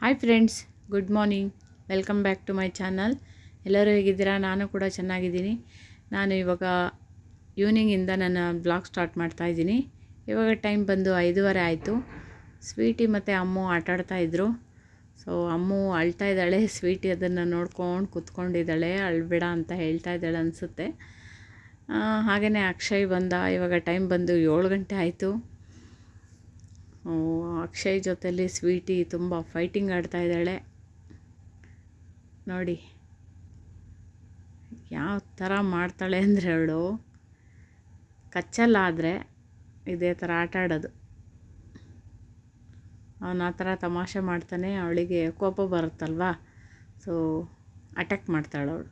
Hi friends good morning welcome back to my channel ಎಲ್ಲರೂ ಹೇಗಿದ್ದೀರಾ? ನಾನು ಕೂಡ ಚೆನ್ನಾಗಿದ್ದೀನಿ. ನಾನು ಇವಾಗ ಈವ್ನಿಂಗಿಂದ ನನ್ನ ಬ್ಲಾಗ್ ಸ್ಟಾರ್ಟ್ ಮಾಡ್ತಾ ಇದ್ದೀನಿ. ಇವಾಗ ಟೈಮ್ ಬಂದು ಐದೂವರೆ ಆಯಿತು. ಸ್ವೀಟಿ ಮತ್ತು ಅಮ್ಮು ಆಟಾಡ್ತಾಯಿದ್ರು ಸೊ ಅಮ್ಮು ಅಳ್ತಾ ಇದ್ದಾಳೆ. ಸ್ವೀಟಿ ಅದನ್ನು ನೋಡ್ಕೊಂಡು ಕೂತ್ಕೊಂಡಿದ್ದಾಳೆ. ಅಳ್ಬೇಡ ಅಂತ ಹೇಳ್ತಾ ಇದ್ದಾಳೆ ಅನಿಸುತ್ತೆ. ಹಾಗೆಯೇ ಅಕ್ಷಯ್ ಬಂದ. ಇವಾಗ ಟೈಮ್ ಬಂದು ಏಳು ಗಂಟೆ ಆಯಿತು. ಅಕ್ಷಯ್ ಜೊತೆಲಿ ಸ್ವೀಟಿ ತುಂಬ ಫೈಟಿಂಗ್ ಆಡ್ತಾ ಇದ್ದಾಳೆ. ನೋಡಿ, ಯಾವ ಥರ ಮಾಡ್ತಾಳೆ ಅಂದರೆ ಅವಳು, ಕಚ್ಚಲ್ಲಾದರೆ ಇದೇ ಥರ ಆಟ ಆಡೋದು. ಅವನು ಆ ಥರ ತಮಾಷೆ ಮಾಡ್ತಾನೆ, ಅವಳಿಗೆ ಕೋಪ ಬರುತ್ತಲ್ವಾ? ಸೊ ಅಟ್ಯಾಕ್ ಮಾಡ್ತಾಳೆ ಅವಳು.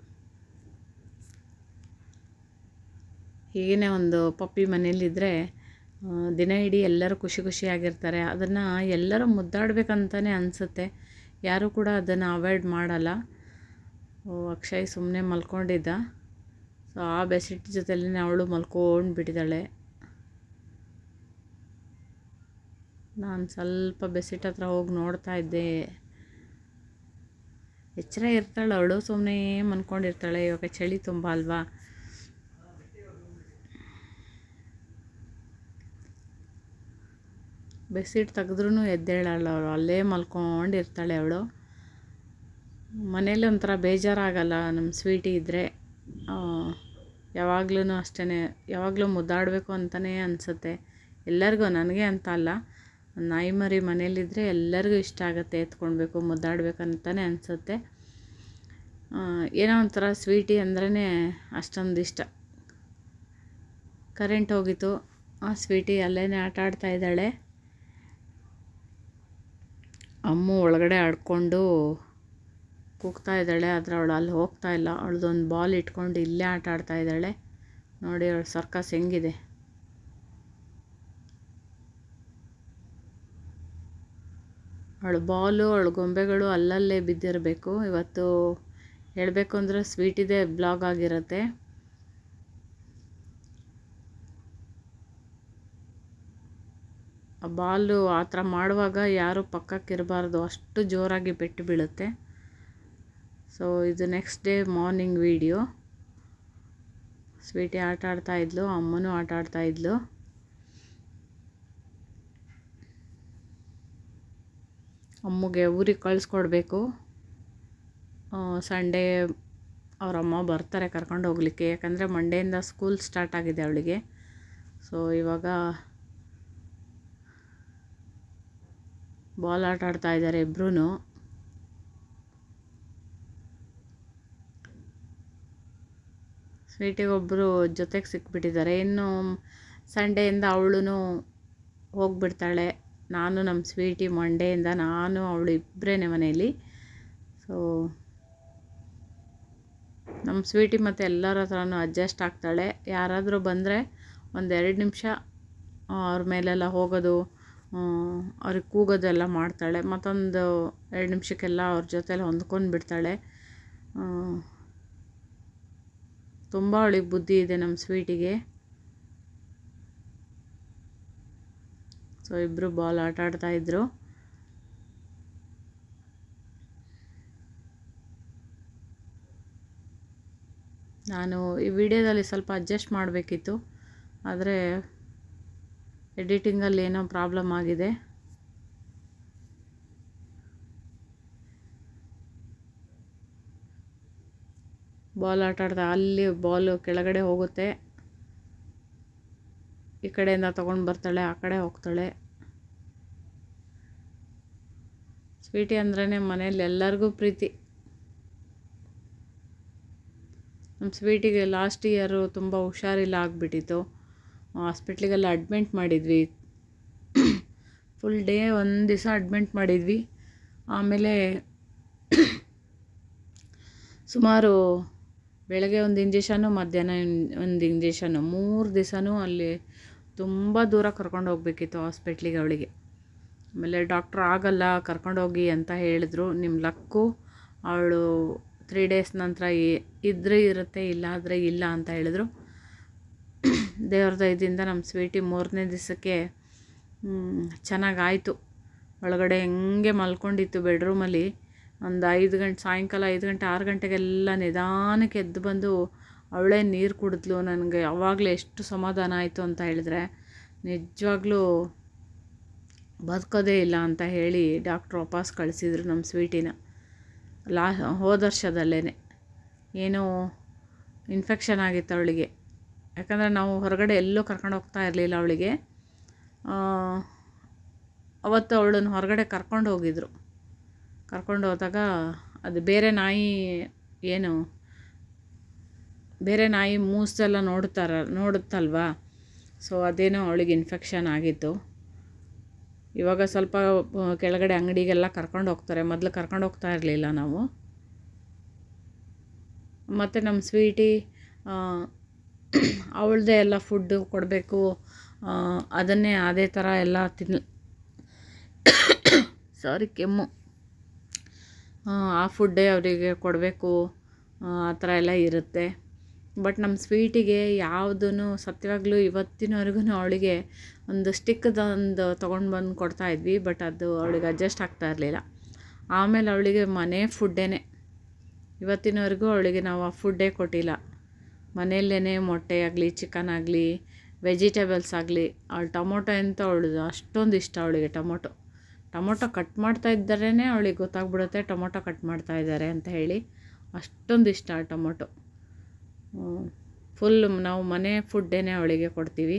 ಹೀಗೇ ಒಂದು ಪಪ್ಪಿ ಮನೇಲಿದ್ದರೆ ದಿನ ಇಡೀ ಎಲ್ಲರೂ ಖುಷಿ ಖುಷಿಯಾಗಿರ್ತಾರೆ. ಅದನ್ನು ಎಲ್ಲರೂ ಮುದ್ದಾಡಬೇಕಂತಲೇ ಅನಿಸುತ್ತೆ. ಯಾರೂ ಕೂಡ ಅದನ್ನು ಅವಾಯ್ಡ್ ಮಾಡಲ್ಲ. ಅಕ್ಷಯ್ ಸುಮ್ಮನೆ ಮಲ್ಕೊಂಡಿದ್ದ. ಸೊ, ಆ ಬೆಸಿಟ್ ಜೊತೆಲೇ ಅವಳು ಮಲ್ಕೊಂಡು ಬಿಟ್ಟಿದ್ದಾಳೆ. ನಾನು ಸ್ವಲ್ಪ ಬೆಸಿಟ್ ಹತ್ರ ಹೋಗಿ ನೋಡ್ತಾ ಇದ್ದೆ. ಎಚ್ಚರ ಇರ್ತಾಳೆ ಅವಳು. ಸುಮ್ಮನೆ ಮನ್ಕೊಂಡಿರ್ತಾಳೆ ಇವಾಗ ಚಳಿ ತುಂಬ ಅಲ್ವಾ? ಬೆಸಿಟ್ ತೆಗೆದ್ರೂ ಎದ್ದೇಳಲ್ಲ ಅವಳು ಅಲ್ಲೇ ಮಲ್ಕೊಂಡಿರ್ತಾಳೆ ಅವಳು. ಮನೇಲಿ ಒಂಥರ ಬೇಜಾರಾಗಲ್ಲ. ನಮ್ಮ ಸ್ವೀಟಿ ಇದ್ದರೆ ಯಾವಾಗ್ಲೂ ಅಷ್ಟೇ ಯಾವಾಗಲೂ ಮುದ್ದಾಡಬೇಕು ಅಂತಲೇ ಅನಿಸುತ್ತೆ. ಎಲ್ಲರಿಗೂ, ನನಗೆ ಅಂತ ಅಲ್ಲ. ನಾಯಿ ಮರಿ ಮನೇಲಿದ್ದರೆ ಎಲ್ಲರಿಗೂ ಇಷ್ಟ ಆಗುತ್ತೆ ಎತ್ಕೊಳ್ಬೇಕು ಮುದ್ದಾಡಬೇಕಂತಲೇ ಅನಿಸುತ್ತೆ. ಏನೋ ಒಂಥರ ಸ್ವೀಟಿ ಅಂದ್ರೇ ಅಷ್ಟೊಂದು ಇಷ್ಟ. ಕರೆಂಟ್ ಹೋಗಿತ್ತು. ಆ ಸ್ವೀಟಿ ಅಲ್ಲೇ ಆಟ ಆಡ್ತಾ ಇದ್ದಾಳೆ. ಅಮ್ಮು ಒಳಗಡೆ ಆಡ್ಕೊಂಡು ಕೂಗ್ತಾ ಇದ್ದಾಳೆ, ಆದರೆ ಅವಳು ಅಲ್ಲಿ ಹೋಗ್ತಾ ಇಲ್ಲ. ಅವಳದೊಂದು ಬಾಲ್ ಇಟ್ಕೊಂಡು ಇಲ್ಲೇ ಆಟ ಆಡ್ತಾ ಇದ್ದಾಳೆ. ನೋಡಿ ಅವಳು ಸರ್ಕಸ್ ಹೆಂಗಿದೆ. ಅವಳು ಬಾಲು, ಅವಳು ಗೊಂಬೆಗಳು ಅಲ್ಲಲ್ಲೇ ಬಿದ್ದಿರಬೇಕು. ಇವತ್ತು ಹೇಳಬೇಕು ಅಂದರೆ ಸ್ವೀಟಿದೆ ಬ್ಲಾಗ್ ಆಗಿರುತ್ತೆ. ಬಾಲು ಆ ಥರ ಮಾಡುವಾಗ ಯಾರು ಪಕ್ಕಕ್ಕಿರಬಾರ್ದು ಅಷ್ಟು ಜೋರಾಗಿ ಪೆಟ್ಟು ಬೀಳುತ್ತೆ. ಸೊ ಇದು next day morning video Sweety ಆಟ ಆಡ್ತಾ ಇದ್ಲು, ಅಮ್ಮನೂ ಆಟ ಆಡ್ತಾ ಇದ್ಲು. ಅಮ್ಮಗೆ ಊರಿಗೆ ಕಳಿಸ್ಕೊಡ್ಬೇಕು. ಸಂಡೇ ಅವರಮ್ಮ ಬರ್ತಾರೆ ಕರ್ಕೊಂಡು ಹೋಗ್ಲಿಕ್ಕೆ. ಯಾಕಂದರೆ ಮಂಡೆಯಿಂದ ಸ್ಕೂಲ್ ಸ್ಟಾರ್ಟ್ ಆಗಿದೆ ಅವಳಿಗೆ. ಸೊ ಇವಾಗ ಬಾಲ್ ಆಟ ಆಡ್ತಾ ಇದ್ದಾರೆ ಇಬ್ಬರೂನು ಸ್ವೀಟಿಗೆ ಒಬ್ಬರು ಜೊತೆಗೆ ಸಿಕ್ಬಿಟ್ಟಿದ್ದಾರೆ. ಇನ್ನು ಸಂಡೆಯಿಂದ ಅವಳೂ ಹೋಗ್ಬಿಡ್ತಾಳೆ. ನಾನು ನಮ್ಮ ಸ್ವೀಟಿ ಮಂಡೆಯಿಂದ ನಾನು, ಅವಳು ಇಬ್ಬರೇ ಮನೆಯಲ್ಲಿ. ಸೊ ನಮ್ಮ ಸ್ವೀಟಿ ಮತ್ತು ಎಲ್ಲರ ಹತ್ರನೂ ಅಡ್ಜಸ್ಟ್ ಆಗ್ತಾಳೆ. ಯಾರಾದರೂ ಬಂದರೆ ಒಂದೆರಡು ನಿಮಿಷ ಅವ್ರ ಮೇಲೆಲ್ಲ ಹೋಗೋದು ಅವ್ರಿಗೆ ಕೂಗೋದೆಲ್ಲ ಮಾಡ್ತಾಳೆ. ಮತ್ತೊಂದು ಎರಡು ನಿಮಿಷಕ್ಕೆಲ್ಲ ಅವ್ರ ಜೊತೆಲಿ ಹೊಂದ್ಕೊಂಡು ಬಿಡ್ತಾಳೆ. ತುಂಬ ಅವಳಿಗೆ ಬುದ್ಧಿ ಇದೆ ನಮ್ಮ ಸ್ವೀಟಿಗೆ. ಸೊ ಇಬ್ಬರು ಬಾಲ್ ಆಟ ಆಡ್ತಾ ಇದ್ರು. ನಾನು ಈ ವಿಡಿಯೋದಲ್ಲಿ ಸ್ವಲ್ಪ ಅಡ್ಜಸ್ಟ್ ಮಾಡಬೇಕಿತ್ತು. ಆದರೆ ಎಡಿಟಿಂಗಲ್ಲಿ ಏನೋ ಪ್ರಾಬ್ಲಮ್ ಆಗಿದೆ. ಬಾಲ್ ಆಟ ಅಲ್ಲಿ ಬಾಲು ಕೆಳಗಡೆ ಹೋಗುತ್ತೆ. ಈ ಕಡೆಯಿಂದ ತೊಗೊಂಡು ಬರ್ತಾಳೆ, ಆ ಕಡೆ ಹೋಗ್ತಾಳೆ. ಸ್ವೀಟಿ ಅಂದ್ರೇ ಮನೇಲಿ ಎಲ್ಲರಿಗೂ ಪ್ರೀತಿ. ನಮ್ಮ ಸ್ವೀಟಿಗೆ ಲಾಸ್ಟ್ ಇಯರು ತುಂಬ ಹುಷಾರಿಲ್ಲ ಆಗಿಬಿಟ್ಟಿತ್ತು. ಹಾಸ್ಪಿಟ್ಲಿಗೆಲ್ಲ ಅಡ್ಮಿಂಟ್ ಮಾಡಿದ್ವಿ. ಫುಲ್ ಡೇ ಒಂದು ದಿವಸ ಅಡ್ಮಿಂಟ್ ಮಾಡಿದ್ವಿ. ಆಮೇಲೆ ಸುಮಾರು ಬೆಳಗ್ಗೆ ಒಂದು ಇಂಜೆಷನು ಮಧ್ಯಾಹ್ನ ಒಂದು ಇಂಜೆಷನು ಮೂರು ದಿವಸನೂ ಅಲ್ಲಿ ತುಂಬ ದೂರ ಕರ್ಕೊಂಡು ಹೋಗ್ಬೇಕಿತ್ತು ಹಾಸ್ಪಿಟ್ಲಿಗೆ ಅವಳಿಗೆ. ಆಮೇಲೆ ಡಾಕ್ಟ್ರ್ ಆಗಲ್ಲ ಕರ್ಕೊಂಡೋಗಿ ಅಂತ ಹೇಳಿದ್ರು. ನಿಮ್ಮ ಲಕ್ಕು, ಅವಳು ತ್ರೀ ಡೇಸ್ ನಂತರ ಇದ್ದರೆ ಇರುತ್ತೆ ಇಲ್ಲ ಆದರೆ ಇಲ್ಲ ಅಂತ ಹೇಳಿದ್ರು. ದೇವ್ರ ದಯದಿಂದ ನಮ್ಮ ಸ್ವೀಟಿ ಮೂರನೇ ದಿವಸಕ್ಕೆ ಚೆನ್ನಾಗಾಯಿತು. ಒಳಗಡೆ ಹೆಂಗೆ ಮಲ್ಕೊಂಡಿತ್ತು ಬೆಡ್ರೂಮಲ್ಲಿ. ಒಂದು ಐದು ಗಂಟೆ, ಸಾಯಂಕಾಲ ಐದು ಗಂಟೆ, ಆರು ಗಂಟೆಗೆಲ್ಲ ನಿಧಾನಕ್ಕೆ ಎದ್ದು ಬಂದು ಅವಳೇ ನೀರು ಕುಡಿದ್ಲು. ನನಗೆ ಯಾವಾಗಲೇ ಎಷ್ಟು ಸಮಾಧಾನ ಆಯಿತು ಅಂತ ಹೇಳಿದ್ರೆ, ನಿಜವಾಗ್ಲೂ ಬದುಕೋದೇ ಇಲ್ಲ ಅಂತ ಹೇಳಿ ಡಾಕ್ಟ್ರ್ ವಾಪಸ್ ಕಳಿಸಿದ್ರು ನಮ್ಮ ಸ್ವೀಟಿನ. ಲಾ ಹೋದ ವರ್ಷದಲ್ಲೇ ಏನೋ ಇನ್ಫೆಕ್ಷನ್ ಆಗಿತ್ತು ಅವಳಿಗೆ. ಯಾಕಂದರೆ ನಾವು ಹೊರಗಡೆ ಎಲ್ಲೂ ಕರ್ಕೊಂಡು ಹೋಗ್ತಾ ಇರಲಿಲ್ಲ ಅವಳಿಗೆ. ಅವತ್ತು ಅವಳನ್ನು ಹೊರಗಡೆ ಕರ್ಕೊಂಡು ಹೋಗಿದ್ರು. ಕರ್ಕೊಂಡು ಹೋದಾಗ ಅದು ಬೇರೆ ನಾಯಿ ಏನು, ಬೇರೆ ನಾಯಿ ಮೂಸೆಲ್ಲ ನೋಡ್ತಾರ, ನೋಡುತ್ತಲ್ವಾ? ಸೊ ಅದೇನೋ ಅವಳಿಗೆ ಇನ್ಫೆಕ್ಷನ್ ಆಗಿತ್ತು. ಇವಾಗ ಸ್ವಲ್ಪ ಕೆಳಗಡೆ ಅಂಗಡಿಗೆಲ್ಲ ಕರ್ಕೊಂಡು ಹೋಗ್ತಾರೆ. ಮೊದಲು ಕರ್ಕೊಂಡು ಹೋಗ್ತಾ ಇರಲಿಲ್ಲ ನಾವು. ಮತ್ತು ನಮ್ಮ ಸ್ವೀಟಿ ಅವಳದೇ ಎಲ್ಲ ಫುಡ್ಡು ಕೊಡಬೇಕು. ಅದನ್ನೇ ಅದೇ ಥರ ಎಲ್ಲ ತಿನ್ ಸಾರಿ ಕೆಮ್ಮು. ಆ, ಫುಡ್ಡೇ ಅವರಿಗೆ ಕೊಡಬೇಕು. ಆ ಥರ ಎಲ್ಲ ಇರುತ್ತೆ. ಬಟ್ ನಮ್ಮ ಸ್ವೀಟಿಗೆ ಯಾವುದೂ ಸತ್ಯವಾಗ್ಲೂ ಇವತ್ತಿನವರೆಗೂ ಅವಳಿಗೆ ಒಂದು ಸ್ಟಿಕ್ದೊಂದು ತೊಗೊಂಡು ಬಂದು ಕೊಡ್ತಾ ಇದ್ವಿ ಬಟ್ ಅದು ಅವಳಿಗೆ ಅಡ್ಜಸ್ಟ್ ಆಗ್ತಾ ಇರಲಿಲ್ಲ. ಆಮೇಲೆ ಅವಳಿಗೆ ಮನೆ ಫುಡ್ಡೇ ಇವತ್ತಿನವರೆಗೂ ಅವಳಿಗೆ ನಾವು ಆ ಫುಡ್ಡೇ ಕೊಟ್ಟಿಲ್ಲ. ಮನೆಯಲ್ಲೇ ಮೊಟ್ಟೆ ಆಗಲಿ ಚಿಕನ್ ಆಗಲಿ ವೆಜಿಟೇಬಲ್ಸ್ ಆಗಲಿ, ಅವಳು ಟೊಮೊಟೊ ಅಂತ ಅವಳದು? ಅಷ್ಟೊಂದು ಇಷ್ಟ ಅವಳಿಗೆ ಟೊಮೊಟೊ. ಟೊಮೊಟೊ ಕಟ್ ಮಾಡ್ತಾ ಇದ್ದರೇ ಅವಳಿಗೆ ಗೊತ್ತಾಗ್ಬಿಡುತ್ತೆ ಟೊಮೊಟೊ ಕಟ್ ಮಾಡ್ತಾ ಇದ್ದಾರೆ ಅಂತ ಹೇಳಿ ಅಷ್ಟೊಂದು ಇಷ್ಟ ಟೊಮೊಟೊ. ಫುಲ್ ನಾವು ಮನೆ ಫುಡ್ಡೇ ಅವಳಿಗೆ ಕೊಡ್ತೀವಿ.